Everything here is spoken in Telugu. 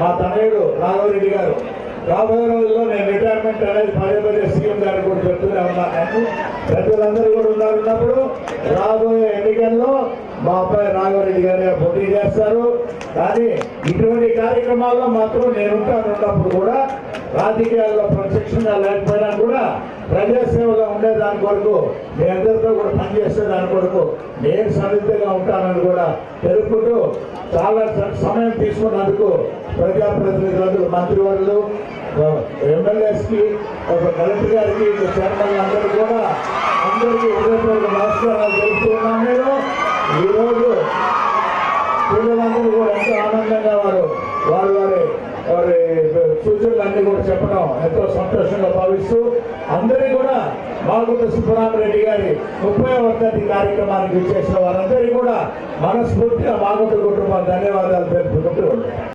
మా తనయుడు రాఘవరెడ్డి గారు. రాబోయే రోజుల్లో నేను రిటైర్మెంట్ అనేది పదే పదే సీఎం గారు కూడా చెప్తూనే ఉన్నాను ప్రజలందరూ కూడా ఉన్నారున్నప్పుడు రాబోయే ఎన్నికల్లో మా అబ్బాయి రాఘవరెడ్డి గారు పోటీ చేస్తారు. కానీ ఇటువంటి కార్యక్రమాల్లో మాత్రం నేను ఉంటాను ఉన్నప్పుడు కూడా రాజకీయాల్లో ప్రత్యక్షంగా లేకపోయినా కూడా ప్రజాసేవగా ఉండే దాని కొరకు మీ అందరితో కూడా పనిచేసేదాని కొరకు నేను సన్నిహితంగా ఉంటానని కూడా తెలుపుకుంటూ చాలా సమయం తీసుకున్నందుకు ప్రజాప్రతినిధులు మంత్రివర్యులు ఎమ్మెల్యేస్కి ఒక కలెక్టర్ గారికి చైర్మన్ అందరూ కూడా అందరికీ హృదయపూర్వక నమస్కారాలు తెలుపుతున్నాను నేను. ఈరోజు పిల్లలందరూ కూడా ఎంతో ఆనందంగా వారు వారి వారి వారి సూచనలన్నీ కూడా చెప్పడం ఎంతో సంతోషంగా భావిస్తూ అందరికీ కూడా మాగుంట సుబ్బరామరెడ్డి గారి ముప్పై వర్ధంతి కార్యక్రమానికి చేసిన వారందరికీ కూడా మనస్ఫూర్తిగా మాగుంట కుటుంబం ధన్యవాదాలు తెలుపు